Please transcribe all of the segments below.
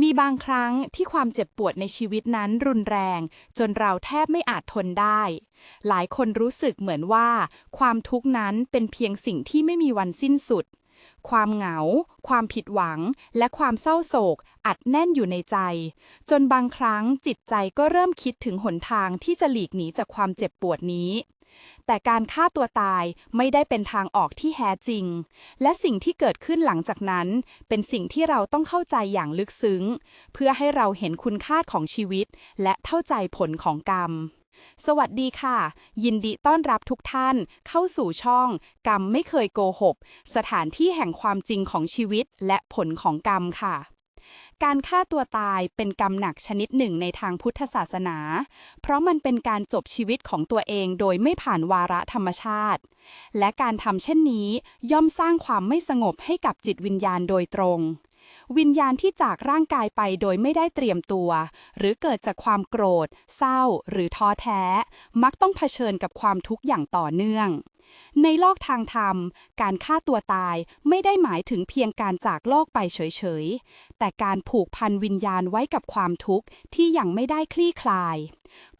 มีบางครั้งที่ความเจ็บปวดในชีวิตนั้นรุนแรง จนเราแทบไม่อาจทนได้ หลายคนรู้สึกเหมือนว่า ความทุกข์นั้นเป็นเพียงสิ่งที่ไม่มีวันสิ้นสุด ความเหงา ความผิดหวัง และความเศร้าโศก อัดแน่นอยู่ในใจ จนบางครั้งจิตใจก็เริ่มคิดถึงหนทางที่จะหลีกหนีจากความเจ็บปวดนี้ แต่การฆ่าตัวตายไม่ได้เป็นทางออกที่แท้จริง และสิ่งที่เกิดขึ้นหลังจากนั้น เป็นสิ่งที่เราต้องเข้าใจอย่างลึกซึ้ง เพื่อให้เราเห็นคุณค่าของชีวิต และเข้าใจผลของกรรม สวัสดีค่ะ ยินดีต้อนรับทุกท่านเข้าสู่ช่อง กรรมไม่เคยโกหก สถานที่แห่งความจริงของชีวิตและผลของกรรมค่ะ การฆ่าตัวตายเป็นกรรมหนักชนิดหนึ่งในทางพุทธศาสนา เพราะมันเป็นการจบชีวิตของตัวเองโดยไม่ผ่านวาระธรรมชาติ และการทำเช่นนี้ย่อมสร้างความไม่สงบให้กับจิตวิญญาณโดยตรง วิญญาณที่จากร่างกายไปโดยไม่ได้เตรียมตัว หรือเกิดจากความโกรธ เศร้า หรือท้อแท้ มักต้องเผชิญกับความทุกข์อย่างต่อเนื่อง ในโลกทางธรรม การฆ่าตัวตายไม่ได้หมายถึงเพียงการจากโลกไปเฉยๆ แต่การผูกพันวิญญาณไว้กับความทุกข์ที่ยังไม่ได้คลี่คลาย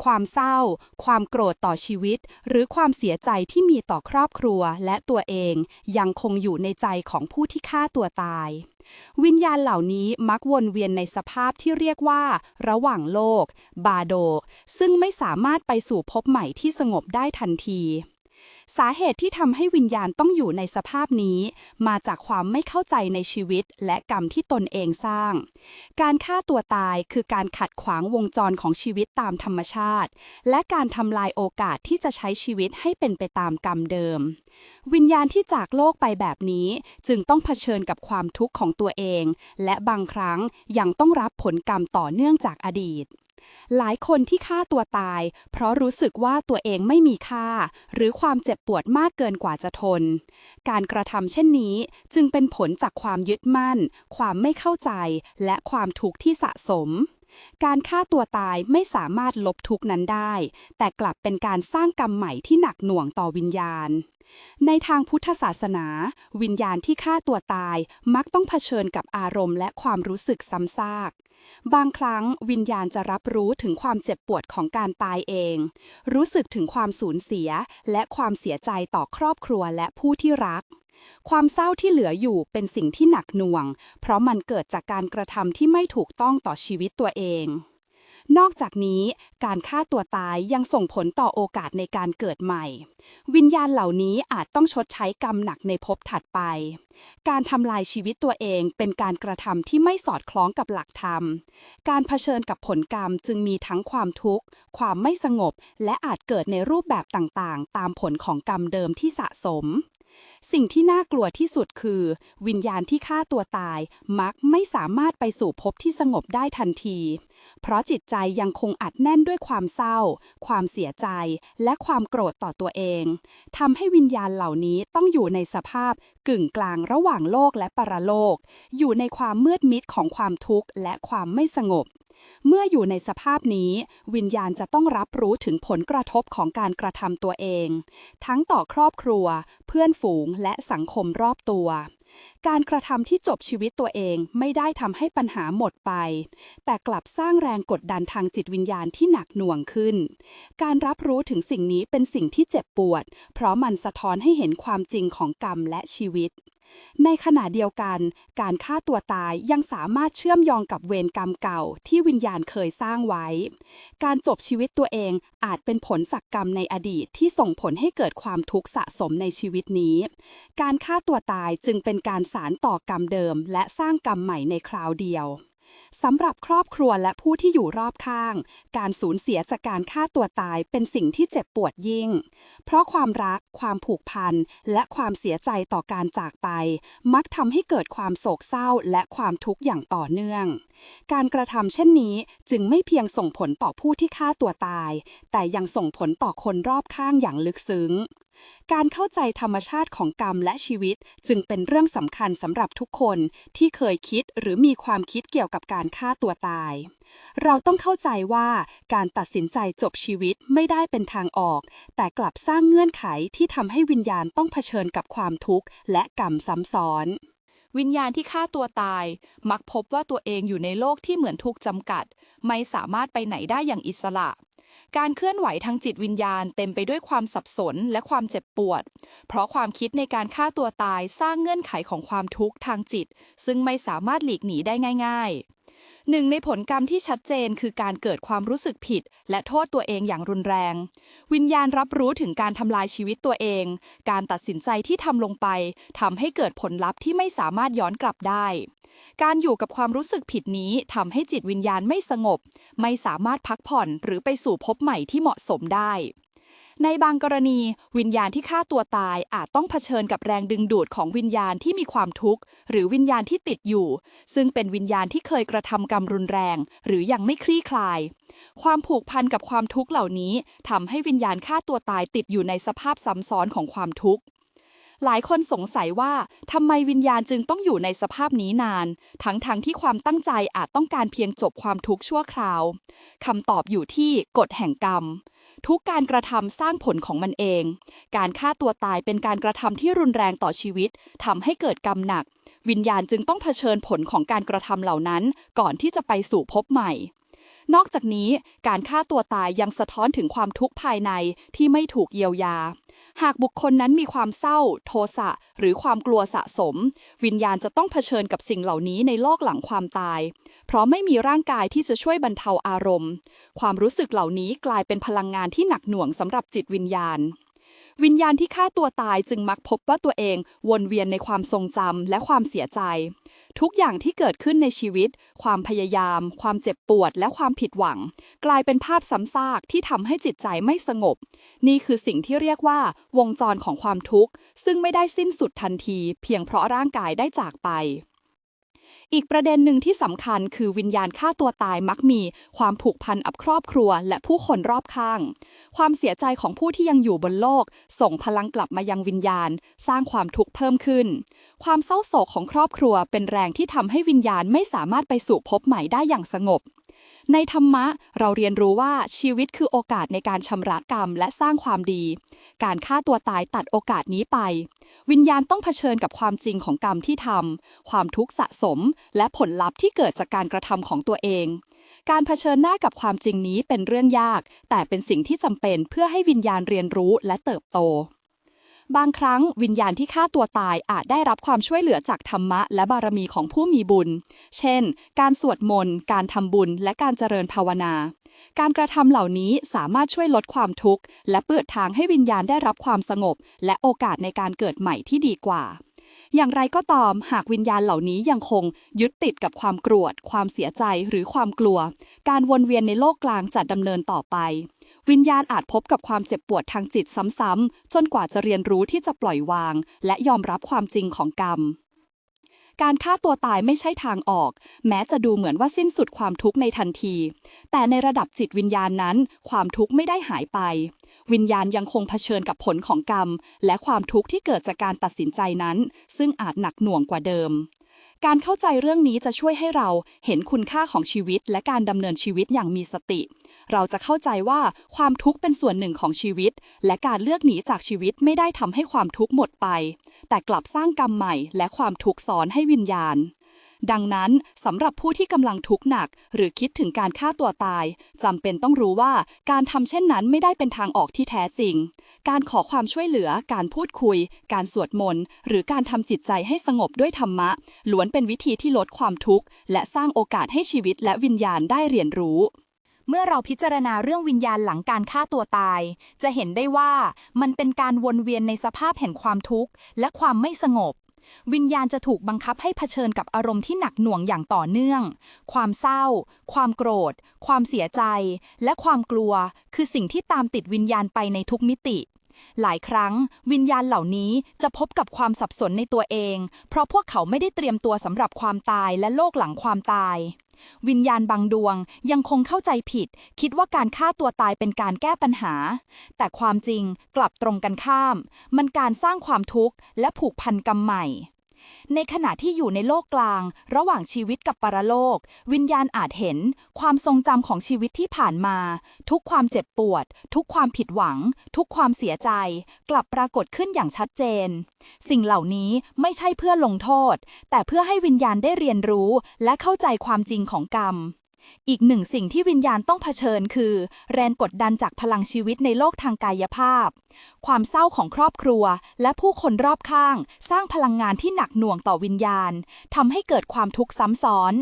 ความเศร้า ความโกรธต่อชีวิต หรือความเสียใจที่มีต่อครอบครัวและตัวเองยังคงอยู่ในใจของผู้ที่ฆ่าตัวตาย วิญญาณเหล่านี้มักวนเวียนในสภาพที่เรียกว่า ระหว่างโลก บาโดกซึ่งไม่สามารถไปสู่ภพใหม่ที่สงบได้ทันที สาเหตุที่ทำให้วิญญาณต้องอยู่ในสภาพนี้ มาจากความไม่เข้าใจในชีวิตและกรรมที่ตนเองสร้าง การฆ่าตัวตายคือการขัดขวางวงจรของชีวิตตามธรรมชาติ และการทำลายโอกาสที่จะใช้ชีวิตให้เป็นไปตามกรรมเดิม วิญญาณที่จากโลกไปแบบนี้ จึงต้องเผชิญกับความทุกข์ของตัวเอง และบางครั้งยังต้องรับผลกรรมต่อเนื่องจากอดีต หลายคนที่ฆ่าตัวตาย เพราะรู้สึกว่าตัวเองไม่มีค่า หรือความเจ็บปวดมากเกินกว่าจะทน การกระทำเช่นนี้จึงเป็นผลจากความยึดมั่น ความไม่เข้าใจ และความทุกข์ที่สะสม การฆ่าตัวตายไม่สามารถลบทุกนั้นได้ แต่กลับเป็นการสร้างกรรมใหม่ที่หนักหน่วงต่อวิญญาณ ในทางพุทธศาสนา วิญญาณที่ฆ่าตัวตายมักต้องเผชิญกับอารมณ์และความรู้สึกซ้ำซากบางครั้งวิญญาณจะรับรู้ถึงความเจ็บปวดของการตายเอง รู้สึกถึงความสูญเสีย และความเสียใจต่อครอบครัวและผู้ที่รัก ความเศร้าที่เหลืออยู่เป็นสิ่งที่หนักหน่วง เพราะมันเกิดจากการกระทำที่ไม่ถูกต้องต่อชีวิตตัวเอง นอกจากนี้การฆ่าตัวตายยังส่งผลต่อโอกาสในการเกิดใหม่ วิญญาณเหล่านี้อาจต้องชดใช้กรรมหนักในภพถัดไป การทำลายชีวิตตัวเองเป็นการกระทำที่ไม่สอดคล้องกับหลักธรรม การเผชิญกับผลกรรมจึงมีทั้งความทุกข์ ความไม่สงบ และอาจเกิดในรูปแบบต่างๆ ตามผลของกรรมเดิมที่สะสม สิ่งที่น่ากลัวที่สุดคือ วิญญาณที่ฆ่าตัวตาย มักไม่สามารถไปสู่ภพที่สงบได้ทันที เพราะจิตใจยังคงอัดแน่นด้วยความเศร้า ความเสียใจ และความโกรธต่อตัวเองทำให้วิญญาณเหล่านี้ต้องอยู่ในสภาพกึ่งกลางระหว่างโลกและปรโลก อยู่ในความมืดมิดของความทุกข์และความไม่สงบ เมื่ออยู่ในสภาพนี้ วิญญาณจะต้องรับรู้ถึงผลกระทบของการกระทำตัวเอง ทั้งต่อครอบครัว เพื่อนฝูงและสังคมรอบตัว การกระทำที่จบชีวิตตัวเองไม่ได้ทำให้ปัญหาหมดไป แต่กลับสร้างแรงกดดันทางจิตวิญญาณที่หนักหน่วงขึ้น การรับรู้ถึงสิ่งนี้เป็นสิ่งที่เจ็บปวด เพราะมันสะท้อนให้เห็นความจริงของกรรมและชีวิต ในขณะเดียวกัน การฆ่าตัวตายยังสามารถเชื่อมโยงกับเวรกรรมเก่าที่วิญญาณเคยสร้างไว้ การจบชีวิตตัวเองอาจเป็นผลสักกรรมในอดีตที่ส่งผลให้เกิดความทุกข์สะสมในชีวิตนี้ การฆ่าตัวตายจึงเป็นการสารต่อกรรมเดิม และสร้างกรรมใหม่ในคราวเดียว สำหรับครอบครัวและผู้ที่อยู่รอบข้าง การสูญเสียจากการฆ่าตัวตายเป็นสิ่งที่เจ็บปวดยิ่ง เพราะความรัก ความผูกพัน และความเสียใจต่อการจากไป มักทำให้เกิดความโศกเศร้าและความทุกข์อย่างต่อเนื่อง การกระทำเช่นนี้จึงไม่เพียงส่งผลต่อผู้ที่ฆ่าตัวตาย แต่ยังส่งผลต่อคนรอบข้างอย่างลึกซึ้ง การเข้าใจธรรมชาติของกรรมและชีวิตจึงเป็นเรื่องสำคัญสำหรับทุกคนที่เคยคิดหรือมีความคิดเกี่ยวกับการฆ่าตัวตาย เราต้องเข้าใจว่าการตัดสินใจจบชีวิตไม่ได้เป็นทางออก แต่กลับสร้างเงื่อนไขที่ทำให้วิญญาณต้องเผชิญกับความทุกข์และกรรมซ้ำซ้อนวิญญาณที่ฆ่าตัวตาย มักพบว่าตัวเองอยู่ในโลกที่เหมือนถูกจำกัด ไม่สามารถไปไหนได้อย่างอิสระ การเคลื่อนไหวทางจิตวิญญาณเต็มไปด้วยความสับสนและความเจ็บปวด เพราะความคิดในการฆ่าตัวตายสร้างเงื่อนไขของความทุกข์ทางจิต ซึ่งไม่สามารถหลีกหนีได้ง่าย ๆหนึ่งในผลกรรมที่ชัดเจนคือการเกิดความรู้สึกผิด และโทษตัวเองอย่างรุนแรง วิญญาณรับรู้ถึงการทำลายชีวิตตัวเอง การตัดสินใจที่ทำลงไปทำให้เกิดผลลัพธ์ที่ไม่สามารถย้อนกลับได้ การอยู่กับความรู้สึกผิดนี้ทำให้จิตวิญญาณไม่สงบ ไม่สามารถพักผ่อนหรือไปสู่ภพใหม่ที่เหมาะสมได้ ในบางกรณีวิญญาณที่ฆ่าตัวตายอาจต้องเผชิญกับแรงดึงดูดของวิญญาณที่มีความทุกข์ หรือวิญญาณที่ติดอยู่ ซึ่งเป็นวิญญาณที่เคยกระทำกรรมรุนแรง หรือยังไม่คลี่คลาย ความผูกพันกับความทุกข์เหล่านี้ทำให้วิญญาณฆ่าตัวตายติดอยู่ในสภาพซ้ำซ้อนของความทุกข์ หลายคนสงสัยว่าทำไมวิญญาณจึงต้องอยู่ในสภาพนี้นาน ทั้งๆทที่ความตั้งใจอาจต้องการเพียงจบความทุกข์ชั่วคราวคำตอบอยู่ที่กฎแห่งกรรม ทุกการกระทำสร้างผลของมันเอง การฆ่าตัวตายเป็นการกระทำที่รุนแรงต่อชีวิตทำให้เกิดกรรมหนัก วิญญาณจึงต้องเผชิญผลของการกระทำเหล่านั้น ก่อนที่จะไปสู่ภพใหม่ นอกจากนี้การฆ่าตัวตายยังสะท้อนถึงความทุกข์ภายในที่ไม่ถูกเยียวยา หากบุคคลนั้นมีความเศร้า โทสะหรือความกลัวสะสม วิญญาณจะต้องเผชิญกับสิ่งเหล่านี้ในโลกหลังความตาย เพราะไม่มีร่างกายที่จะช่วยบรรเทาอารมณ์ ความรู้สึกเหล่านี้กลายเป็นพลังงานที่หนักหน่วงสำหรับจิตวิญญาณวิญญาณที่ฆ่าตัวตายจึงมักพบว่าตัวเองวนเวียนในความทรงจำและความเสียใจ ทุกอย่างที่เกิดขึ้นในชีวิต ความพยายาม ความเจ็บปวด และความผิดหวัง กลายเป็นภาพซ้ำซากที่ทำให้จิตใจไม่สงบ นี่คือสิ่งที่เรียกว่า วงจรของความทุกข์ ซึ่งไม่ได้สิ้นสุดทันที เพียงเพราะร่างกายได้จากไป อีกประเด็นหนึ่งที่สำคัญคือวิญญาณฆ่าตัวตายมักมี ความผูกพันอับครอบครัว และผู้คนรอบข้าง ความเสียใจของผู้ที่ยังอยู่บนโลก ส่งพลังกลับมายังวิญญาณ สร้างความทุกข์เพิ่มขึ้น ความเศร้าโศกของครอบครัวเป็นแรงที่ทำให้วิญญาณไม่สามารถไปสู่ภพใหม่ได้อย่างสงบ ในธรรมะเราเรียนรู้ว่าชีวิตคือโอกาสในการชำระกรรมและสร้างความดี การฆ่าตัวตายตัดโอกาสนี้ไป วิญญาณต้องเผชิญกับความจริงของกรรมที่ทำความทุกข์สะสม และผลลัพธ์ที่เกิดจากการกระทำของตัวเอง การเผชิญหน้ากับความจริงนี้เป็นเรื่องยาก แต่เป็นสิ่งที่จำเป็นเพื่อให้วิญญาณเรียนรู้และเติบโต บางครั้งวิญญาณที่ฆ่าตัวตายอาจได้รับความช่วยเหลือจากธรรมะและบารมีของผู้มีบุญ เช่น การสวดมนต์ การทำบุญ และการเจริญภาวนา การกระทำเหล่านี้สามารถช่วยลดความทุกข์ และเปิดทางให้วิญญาณได้รับความสงบ และโอกาสในการเกิดใหม่ที่ดีกว่า อย่างไรก็ตามหากวิญญาณเหล่านี้ยังคงยึดติดกับความโกรธความเสียใจหรือความกลัว การวนเวียนในโลกกลางจะดำเนินต่อไป วิญญาณอาจพบกับความเจ็บปวดทางจิตซ้ำๆ จนกว่าจะเรียนรู้ที่จะปล่อยวาง และยอมรับความจริงของกรรม การฆ่าตัวตายไม่ใช่ทางออก แม้จะดูเหมือนว่าสิ้นสุดความทุกข์ในทันที แต่ในระดับจิตวิญญาณนั้น ความทุกข์ไม่ได้หายไป วิญญาณยังคงเผชิญกับผลของกรรม และความทุกข์ที่เกิดจากการตัดสินใจนั้น ซึ่งอาจหนักหน่วงกว่าเดิม การเข้าใจเรื่องนี้จะช่วยให้เราเห็นคุณค่าของชีวิต และการดำเนินชีวิตอย่างมีสติ เราจะเข้าใจว่าความทุกข์เป็นส่วนหนึ่งของชีวิต และการเลือกหนีจากชีวิตไม่ได้ทำให้ความทุกข์หมดไป แต่กลับสร้างกรรมใหม่ และความทุกข์ซ้อนให้วิญญาณ ดังนั้นสำหรับผู้ที่กำลังทุกข์หนัก หรือคิดถึงการฆ่าตัวตายจำเป็นต้องรู้ว่าการทำเช่นนั้นไม่ได้เป็นทางออกที่แท้จริง การขอความช่วยเหลือ การพูดคุย การสวดมนต์หรือการทำจิตใจให้สงบด้วยธรรมะ ล้วนเป็นวิธีที่ลดความทุกข์ และสร้างโอกาสให้ชีวิตและวิญญาณได้เรียนรู้เมื่อเราพิจารณาเรื่องวิญญาณหลังการฆ่าตัวตาย จะเห็นได้ว่ามันเป็นการวนเวียนในสภาพแห่งความทุกข์ และความไม่สงบ วิญญาณจะถูกบังคับให้เผชิญกับอารมณ์ที่หนักหน่วงอย่างต่อเนื่อง ความเศร้า ความโกรธ ความเสียใจ และความกลัว คือสิ่งที่ตามติดวิญญาณไปในทุกมิติ หลายครั้ง วิญญาณเหล่านี้จะพบกับความสับสนในตัวเอง เพราะพวกเขาไม่ได้เตรียมตัวสำหรับความตายและโลกหลังความตาย วิญญาณบางดวงยังคงเข้าใจผิด คิดว่าการฆ่าตัวตายเป็นการแก้ปัญหา แต่ความจริงกลับตรงกันข้าม มันการสร้างความทุกข์และผูกพันกรรมใหม่ ในขณะที่อยู่ในโลกกลาง ระหว่างชีวิตกับปรโลก วิญญาณอาจเห็น ความทรงจำของชีวิตที่ผ่านมา ทุกความเจ็บปวด ทุกความผิดหวัง ทุกความเสียใจ กลับปรากฏขึ้นอย่างชัดเจน สิ่งเหล่านี้ไม่ใช่เพื่อลงโทษ แต่เพื่อให้วิญญาณได้เรียนรู้และเข้าใจความจริงของกรรม อีกหนึ่งสิ่งที่วิญญาณต้องเผชิญคือ แรงกดดันจากพลังชีวิตในโลกทางกายภาพ ความเศร้าของครอบครัว และผู้คนรอบข้าง สร้างพลังงานที่หนักหน่วงต่อวิญญาณทำให้เกิดความทุกข์ซ้ำซ้อน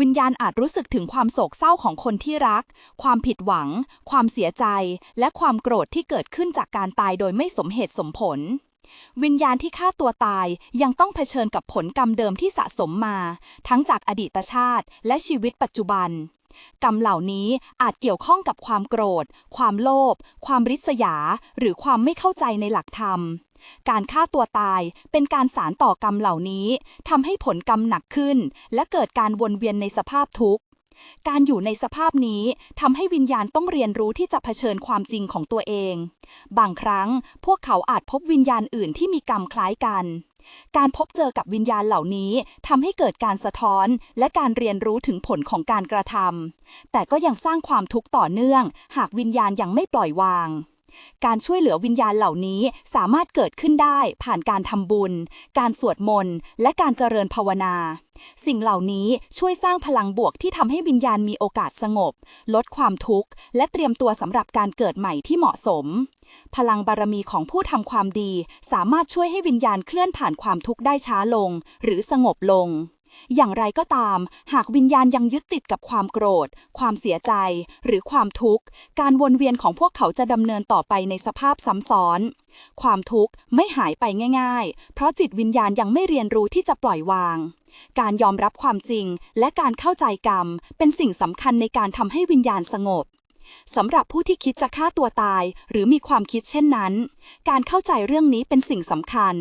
วิญญาณอาจรู้สึกถึงความโศกเศร้าของคนที่รัก ความผิดหวัง ความเสียใจ และความโกรธที่เกิดขึ้นจากการตายโดยไม่สมเหตุสมผล วิญญาณที่ฆ่าตัวตายยังต้องเผชิญกับผลกรรมเดิมที่สะสมมา ทั้งจากอดีตชาติ และชีวิตปัจจุบัน กรรมเหล่านี้อาจเกี่ยวข้องกับความโกรธ ความโลภความริษยา หรือความไม่เข้าใจในหลักธรรม การฆ่าตัวตายเป็นการสารต่อกรรมเหล่านี้ทำให้ผลกรรมหนักขึ้น และเกิดการวนเวียนในสภาพทุกข์ การอยู่ในสภาพนี้ทำให้วิญญาณต้องเรียนรู้ที่จะเผชิญความจริงของตัวเอง บางครั้งพวกเขาอาจพบวิญญาณอื่นที่มีกรรมคล้ายกัน การพบเจอกับวิญญาณเหล่านี้ทำให้เกิดการสะท้อนและการเรียนรู้ถึงผลของการกระทำแต่ก็ยังสร้างความทุกข์ต่อเนื่อง หากวิญญาณยังไม่ปล่อยวาง การช่วยเหลือวิญญาณเหล่านี้สามารถเกิดขึ้นได้ผ่านการทำบุญ การสวดมนต์ และการเจริญภาวนา สิ่งเหล่านี้ช่วยสร้างพลังบวกที่ทำให้วิญญาณมีโอกาสสงบ ลดความทุกข์ และเตรียมตัวสำหรับการเกิดใหม่ที่เหมาะสม พลังบารมีของผู้ทำความดี สามารถช่วยให้วิญญาณเคลื่อนผ่านความทุกข์ได้ช้าลง หรือสงบลง อย่างไรก็ตาม หากวิญญาณยังยึดติดกับความโกรธ ความเสียใจ หรือความทุกข์ การวนเวียนของพวกเขาจะดำเนินต่อไปในสภาพซ้ำซ้อน ความทุกข์ไม่หายไปง่าย ๆ เพราะจิตวิญญาณยังไม่เรียนรู้ที่จะปล่อยวาง การยอมรับความจริงและการเข้าใจกรรม เป็นสิ่งสำคัญในการทำให้วิญญาณสงบ สำหรับผู้ที่คิดจะฆ่าตัวตายหรือมีความคิดเช่นนั้น การเข้าใจเรื่องนี้เป็นสิ่งสำคัญ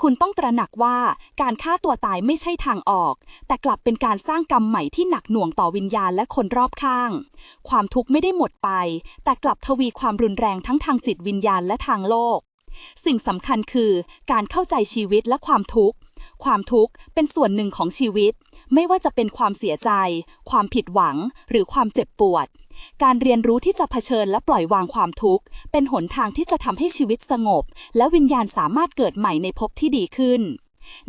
คุณต้องตระหนักว่าการฆ่าตัวตายไม่ใช่ทางออก แต่กลับเป็นการสร้างกรรมใหม่ที่หนักหน่วงต่อวิญญาณและคนรอบข้าง ความทุกข์ไม่ได้หมดไป แต่กลับทวีความรุนแรงทั้งทางจิตวิญญาณและทางโลก สิ่งสำคัญคือ การเข้าใจชีวิตและความทุกข์ ความทุกข์เป็นส่วนหนึ่งของชีวิต ไม่ว่าจะเป็นความเสียใจ ความผิดหวัง หรือความเจ็บปวด การเรียนรู้ที่จะเผชิญและปล่อยวางความทุกข์ เป็นหนทางที่จะทำให้ชีวิตสงบ และวิญญาณสามารถเกิดใหม่ในภพที่ดีขึ้น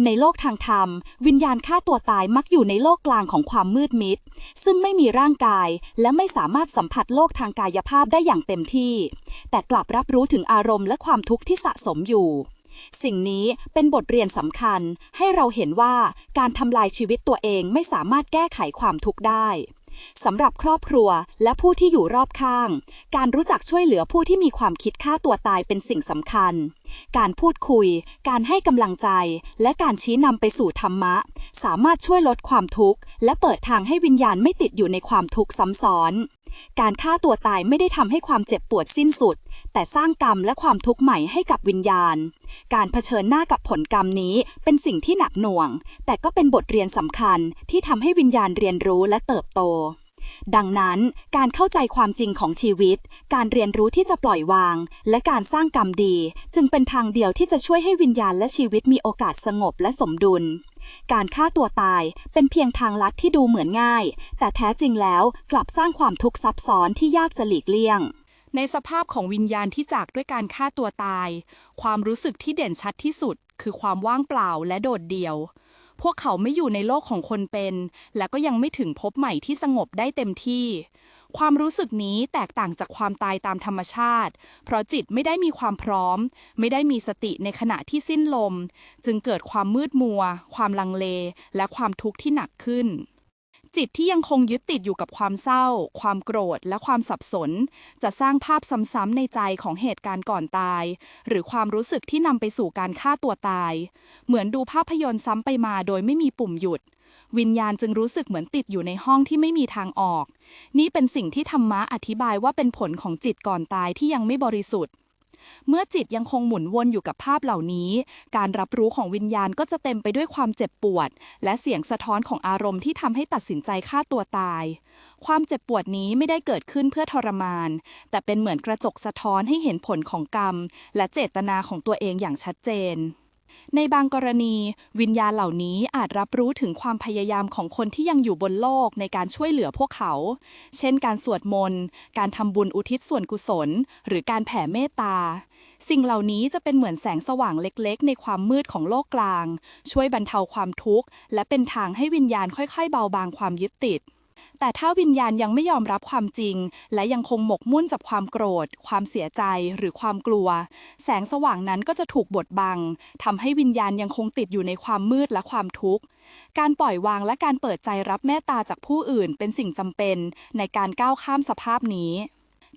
ในโลกทางธรรม วิญญาณฆ่าตัวตายมักอยู่ในโลกกลางของความมืดมิด ซึ่งไม่มีร่างกาย และไม่สามารถสัมผัสโลกทางกายภาพได้อย่างเต็มที่ แต่กลับรับรู้ถึงอารมณ์และความทุกข์ที่สะสมอยู่สิ่งนี้เป็นบทเรียนสำคัญให้เราเห็นว่าการทำลายชีวิตตัวเองไม่สามารถแก้ไขความทุกข์ได้ สำหรับครอบครัวและผู้ที่อยู่รอบข้าง การรู้จักช่วยเหลือผู้ที่มีความคิดฆ่าตัวตายเป็นสิ่งสำคัญ การพูดคุย การให้กำลังใจ และการชี้นำไปสู่ธรรมะ สามารถช่วยลดความทุกข์ และเปิดทางให้วิญญาณไม่ติดอยู่ในความทุกข์ซ้ำซ้อน การฆ่าตัวตายไม่ได้ทำให้ความเจ็บปวดสิ้นสุด แต่สร้างกรรมและความทุกข์ใหม่ให้กับวิญญาณ การเผชิญหน้ากับผลกรรมนี้เป็นสิ่งที่หนักหน่วง แต่ก็เป็นบทเรียนสำคัญที่ทำให้วิญญาณเรียนรู้และเติบโตดังนั้นการเข้าใจความจริงของชีวิต การเรียนรู้ที่จะปล่อยวาง และการสร้างกรรมดี จึงเป็นทางเดียวที่จะช่วยให้วิญญาณและชีวิตมีโอกาสสงบและสมดุล การฆ่าตัวตายเป็นเพียงทางลัดที่ดูเหมือนง่าย แต่แท้จริงแล้วกลับสร้างความทุกข์ซับซ้อนที่ยากจะหลีกเลี่ยง ในสภาพของวิญญาณที่จากด้วยการฆ่าตัวตาย ความรู้สึกที่เด่นชัดที่สุด คือความว่างเปล่าและโดดเดี่ยว พวกเขาไม่อยู่ในโลกของคนเป็น และก็ยังไม่ถึงพบใหม่ที่สงบได้เต็มที่ ความรู้สึกนี้แตกต่างจากความตายตามธรรมชาติ เพราะจิตไม่ได้มีความพร้อม ไม่ได้มีสติในขณะที่สิ้นลม จึงเกิดความมืดมัว ความลังเล และความทุกข์ที่หนักขึ้น จิตที่ยังคงยึดติดอยู่กับความเศร้า ความโกรธ และความสับสน จะสร้างภาพซ้ำๆในใจของเหตุการณ์ก่อนตาย หรือความรู้สึกที่นำไปสู่การฆ่าตัวตาย เหมือนดูภาพยนตร์ซ้ำไปมาโดยไม่มีปุ่มหยุด วิญญาณจึงรู้สึกเหมือนติดอยู่ในห้องที่ไม่มีทางออก นี่เป็นสิ่งที่ธรรมะอธิบายว่าเป็นผลของจิตก่อนตายที่ยังไม่บริสุทธิ์ เมื่อจิตยังคงหมุนวนอยู่กับภาพเหล่านี้ การรับรู้ของวิญญาณก็จะเต็มไปด้วยความเจ็บปวด และเสียงสะท้อนของอารมณ์ที่ทำให้ตัดสินใจฆ่าตัวตาย ความเจ็บปวดนี้ไม่ได้เกิดขึ้นเพื่อทรมาน แต่เป็นเหมือนกระจกสะท้อนให้เห็นผลของกรรม และเจตนาของตัวเองอย่างชัดเจน ในบางกรณี วิญญาณเหล่านี้อาจรับรู้ถึงความพยายามของคนที่ยังอยู่บนโลกในการช่วยเหลือพวกเขา เช่นการสวดมนต์ การทำบุญอุทิศส่วนกุศล หรือการแผ่เมตตา สิ่งเหล่านี้จะเป็นเหมือนแสงสว่างเล็กๆ ในความมืดของโลกกลาง ช่วยบรรเทาความทุกข์ และเป็นทางให้วิญญาณค่อยๆ เบาบางความยึดติด แต่ถ้าวิญญาณยังไม่ยอมรับความจริง และยังคงหมกมุ่นกับความโกรธ ความเสียใจหรือความกลัว แสงสว่างนั้นก็จะถูกบดบังทำให้วิญญาณยังคงติดอยู่ในความมืดและความทุกข์ การปล่อยวางและการเปิดใจรับเมตตาจากผู้อื่นเป็นสิ่งจำเป็นในการก้าวข้ามสภาพนี้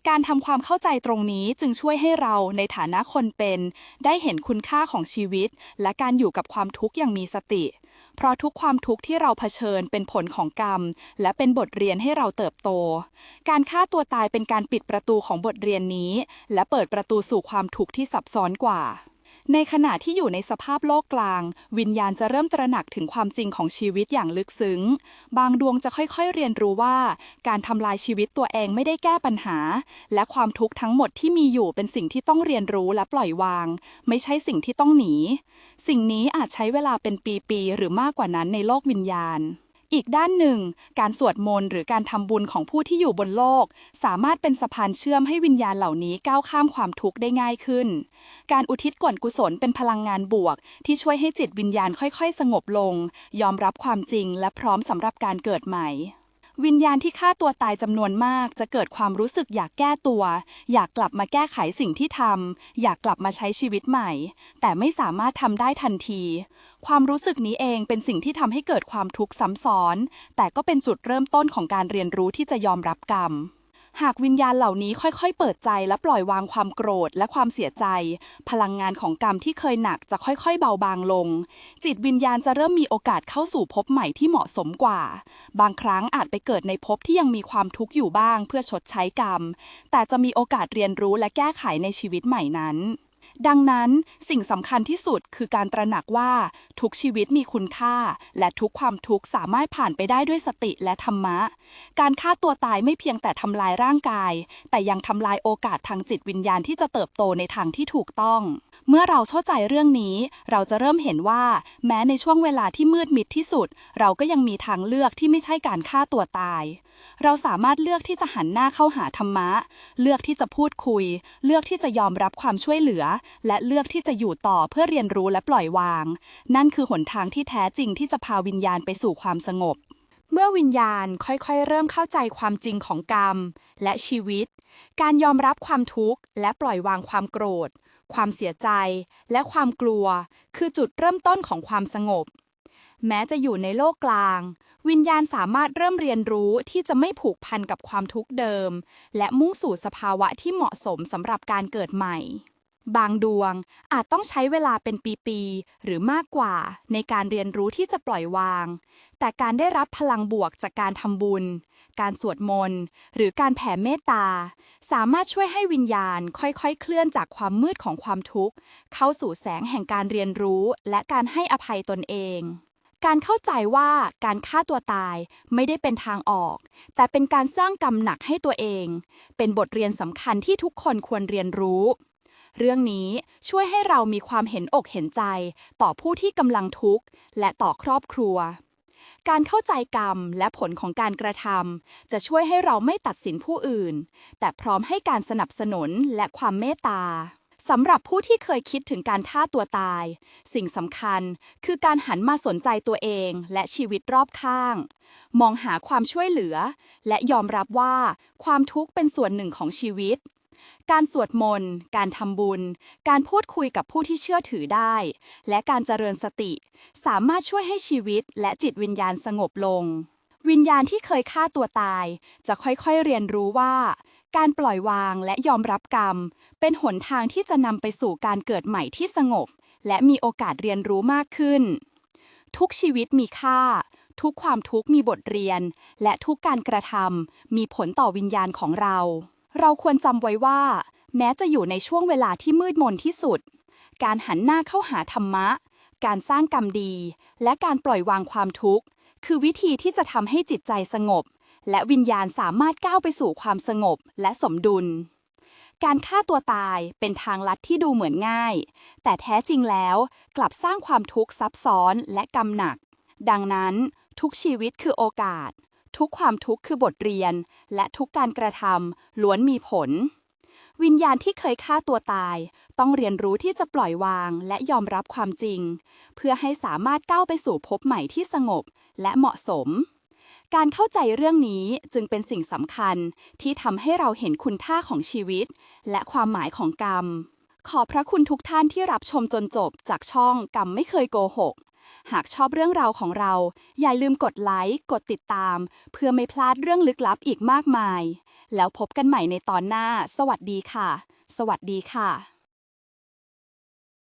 การทำความเข้าใจตรงนี้จึงช่วยให้เราในฐานะคนเป็น ได้เห็นคุณค่าของชีวิต และการอยู่กับความทุกข์อย่างมีสติ เพราะทุกความทุกข์ที่เราเผชิญเป็นผลของกรรม และเป็นบทเรียนให้เราเติบโต การฆ่าตัวตายเป็นการปิดประตูของบทเรียนนี้ และเปิดประตูสู่ความทุกข์ที่ซับซ้อนกว่า ในขณะที่อยู่ในสภาพโลกกลาง วิญญาณจะเริ่มตระหนักถึงความจริงของชีวิตอย่างลึกซึ้ง บางดวงจะค่อยๆเรียนรู้ว่า การทำลายชีวิตตัวเองไม่ได้แก้ปัญหา และความทุกข์ทั้งหมดที่มีอยู่เป็นสิ่งที่ต้องเรียนรู้และปล่อยวาง ไม่ใช่สิ่งที่ต้องหนี สิ่งนี้อาจใช้เวลาเป็นปีๆหรือมากกว่านั้นในโลกวิญญาณ อีกด้านหนึ่ง การสวดมนต์หรือการทำบุญของผู้ที่อยู่บนโลก สามารถเป็นสะพานเชื่อมให้วิญญาณเหล่านี้ก้าวข้ามความทุกข์ได้ง่ายขึ้น การอุทิศก่อนกุศลเป็นพลังงานบวก ที่ช่วยให้จิตวิญญาณค่อยๆ สงบลง ยอมรับความจริงและพร้อมสำหรับการเกิดใหม่ วิญญาณที่ฆ่าตัวตายจำนวนมาก จะเกิดความรู้สึกอยากแก้ตัว อยากกลับมาแก้ไขสิ่งที่ทำอยากกลับมาใช้ชีวิตใหม่ แต่ไม่สามารถทำได้ทันที ความรู้สึกนี้เองเป็นสิ่งที่ทำให้เกิดความทุกข์ซ้ำซ้อน แต่ก็เป็นจุดเริ่มต้นของการเรียนรู้ที่จะยอมรับกรรม หากวิญญาณเหล่านี้ค่อยๆ เปิดใจและปล่อยวางความโกรธและความเสียใจ พลังงานของกรรมที่เคยหนักจะค่อยๆ เบาบางลง จิตวิญญาณจะเริ่มมีโอกาสเข้าสู่ภพใหม่ที่เหมาะสมกว่า บางครั้งอาจไปเกิดในภพที่ยังมีความทุกข์อยู่บ้าง เพื่อชดใช้กรรม แต่จะมีโอกาสเรียนรู้และแก้ไขในชีวิตใหม่นั้น ดังนั้นสิ่งสำคัญที่สุดคือการตระหนักว่า ทุกชีวิตมีคุณค่า และทุกความทุกข์สามารถผ่านไปได้ด้วยสติและธรรมะ การฆ่าตัวตายไม่เพียงแต่ทำลายร่างกาย แต่ยังทำลายโอกาสทางจิตวิญญาณที่จะเติบโตในทางที่ถูกต้อง เมื่อเราเข้าใจเรื่องนี้ เราจะเริ่มเห็นว่า แม้ในช่วงเวลาที่มืดมิดที่สุด เราก็ยังมีทางเลือกที่ไม่ใช่การฆ่าตัวตาย เราสามารถเลือกที่จะหันหน้าเข้าหาธรรมะ เลือกที่จะพูดคุย เลือกที่จะยอมรับความช่วยเหลือและเลือกที่จะอยู่ต่อเพื่อเรียนรู้และปล่อยวาง นั่นคือหนทางที่แท้จริงที่จะพาวิญญาณไปสู่ความสงบ เมื่อวิญญาณค่อยๆ เริ่มเข้าใจความจริงของกรรม และชีวิต การยอมรับความทุกข์ และปล่อยวางความโกรธ ความเสียใจ และความกลัว คือจุดเริ่มต้นของความสงบ แม้จะอยู่ในโลกกลาง วิญญาณสามารถเริ่มเรียนรู้ที่จะไม่ผูกพันกับความทุกข์เดิม และมุ่งสู่สภาวะที่เหมาะสมสำหรับการเกิดใหม่ บางดวงอาจต้องใช้เวลาเป็นปีๆ หรือมากกว่าในการเรียนรู้ที่จะปล่อยวาง แต่การได้รับพลังบวกจากการทำบุญ การสวดมนต์ หรือการแผ่เมตตา สามารถช่วยให้วิญญาณค่อยๆ เคลื่อนจากความมืดของความทุกข์ เข้าสู่แสงแห่งการเรียนรู้ และการให้อภัยตนเองการเข้าใจว่าการฆ่าตัวตายไม่ได้เป็นทางออก แต่เป็นการสร้างกรรมหนักให้ตัวเอง เป็นบทเรียนสำคัญที่ทุกคนควรเรียนรู้ เรื่องนี้ช่วยให้เรามีความเห็นอกเห็นใจ ต่อผู้ที่กำลังทุกข์ และต่อครอบครัว การเข้าใจกรรมและผลของการกระทำจะช่วยให้เราไม่ตัดสินผู้อื่น แต่พร้อมให้การสนับสนุนและความเมตตาสำหรับผู้ที่เคยคิดถึงการฆ่าตัวตาย สิ่งสำคัญคือการหันมาสนใจตัวเองและชีวิตรอบข้าง มองหาความช่วยเหลือ และยอมรับว่าความทุกข์เป็นส่วนหนึ่งของชีวิต การสวดมนต์ การทำบุญ การพูดคุยกับผู้ที่เชื่อถือได้ และการเจริญสติ สามารถช่วยให้ชีวิตและจิตวิญญาณสงบลง วิญญาณที่เคยฆ่าตัวตาย จะค่อยๆเรียนรู้ว่า การปล่อยวางและยอมรับกรรม เป็นหนทางที่จะนำไปสู่การเกิดใหม่ที่สงบ และมีโอกาสเรียนรู้มากขึ้น ทุกชีวิตมีค่า ทุกความทุกข์มีบทเรียน และทุกการกระทำมีผลต่อวิญญาณของเรา เราควรจำไว้ว่า แม้จะอยู่ในช่วงเวลาที่มืดมนที่สุด การหันหน้าเข้าหาธรรมะ การสร้างกรรมดี และการปล่อยวางความทุกข์ คือวิธีที่จะทำให้จิตใจสงบ และวิญญาณสามารถก้าวไปสู่ความสงบและสมดุล การฆ่าตัวตายเป็นทางลัดที่ดูเหมือนง่าย แต่แท้จริงแล้วกลับสร้างความทุกข์ซับซ้อนและกำหนัก ดังนั้นทุกชีวิตคือโอกาส ทุกความทุกข์คือบทเรียน และทุกการกระทำล้วนมีผล วิญญาณที่เคยฆ่าตัวตาย ต้องเรียนรู้ที่จะปล่อยวางและยอมรับความจริง เพื่อให้สามารถก้าวไปสู่ภพใหม่ที่สงบและเหมาะสม การเข้าใจเรื่องนี้จึงเป็นสิ่งสำคัญที่ทำให้เราเห็นคุณค่าของชีวิต และความหมายของกรรม ขอบพระคุณทุกท่านที่รับชมจนจบจากช่องกรรมไม่เคยโกหก หากชอบเรื่องราวของเรา อย่าลืมกดไลค์กดติดตาม เพื่อไม่พลาดเรื่องลึกลับอีกมากมาย แล้วพบกันใหม่ในตอนหน้า สวัสดีค่ะ สวัสดีค่ะ